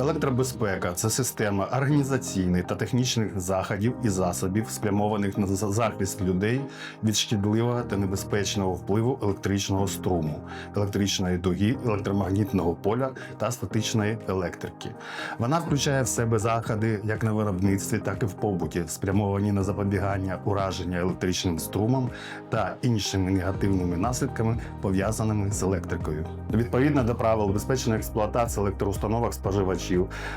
Електробезпека це система організаційних та технічних заходів і засобів, спрямованих на захист людей від шкідливого та небезпечного впливу електричного струму, електричної дуги, електромагнітного поля та статичної електрики. Вона включає в себе заходи як на виробництві, так і в побуті, спрямовані на запобігання ураження електричним струмом та іншими негативними наслідками, пов'язаними з електрикою. Відповідно до правил безпечної експлуатації електроустановок споживачів,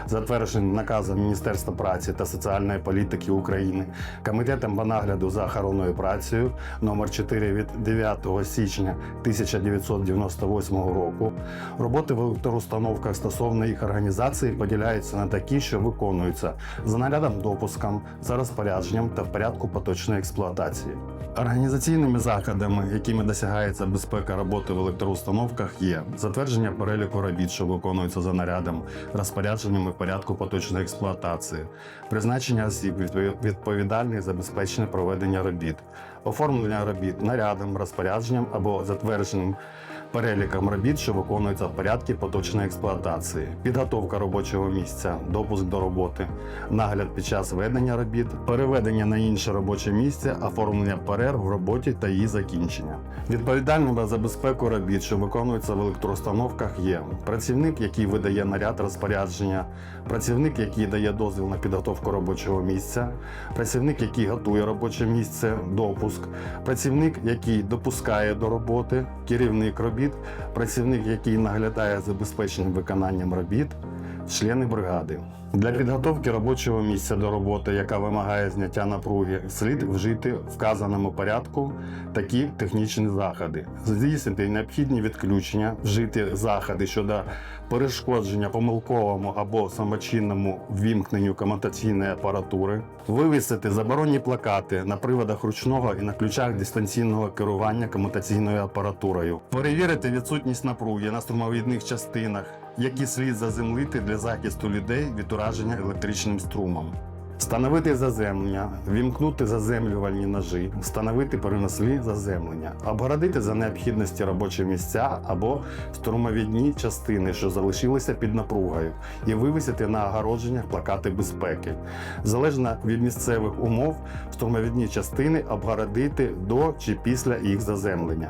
затвердженим наказом Міністерства праці та соціальної політики України, комітетом по нагляду за охороною працею номер 4 від 9 січня 1998 року, роботи в електроустановках стосовно їх організації поділяються на такі, що виконуються за нарядом допуском, за розпорядженням та в порядку поточної експлуатації. Організаційними заходами, якими досягається безпека роботи в електроустановках, є затвердження переліку робіт, що виконуються за нарядом, розпорядженням і в порядку поточної експлуатації, призначення осіб відпові- відповідальних за безпечне проведення робіт, оформлення робіт нарядом, розпорядженням або затвердженим переліком робіт, що виконуються в порядку поточної експлуатації, підготовка робочого місця, допуск до роботи, нагляд під час ведення робіт, переведення на інше робоче місце, оформлення перерв в роботі та її закінчення. Відповідальними за безпеку робіт, що виконуються в електроустановках, є працівник, який видає наряд розпорядження, працівник, який дає дозвіл на підготовку робочого місця, працівник, який готує робоче місце, допуск, працівник, який допускає до роботи, керівник робіт, працівник, який наглядає за безпечним виконанням робіт, члени бригади. Для підготовки робочого місця до роботи, яка вимагає зняття напруги, слід вжити в вказаному порядку такі технічні заходи: здійснити необхідні відключення, вжити заходи щодо перешкодження помилковому або самочинному ввімкненню комутаційної апаратури, вивісити заборонні плакати на приводах ручного і на ключах дистанційного керування комутаційною апаратурою, перевірити відсутність напруги на струмовідних частинах, які слід заземлити для захисту людей від ураження електричним струмом. Встановити заземлення, вімкнути заземлювальні ножі, встановити перенослі заземлення, обгородити за необхідності робочі місця або струмовідні частини, що залишилися під напругою, і вивісити на огородженнях плакати безпеки. Залежно від місцевих умов, струмовідні частини обгородити до чи після їх заземлення.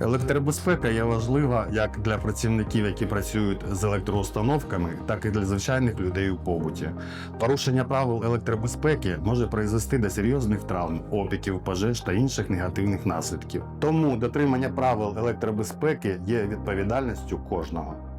Електробезпека є важлива як для працівників, які працюють з електроустановками, так і для звичайних людей у побуті. Порушення правил електробезпеки може призвести до серйозних травм, опіків, пожеж та інших негативних наслідків. Тому дотримання правил електробезпеки є відповідальністю кожного.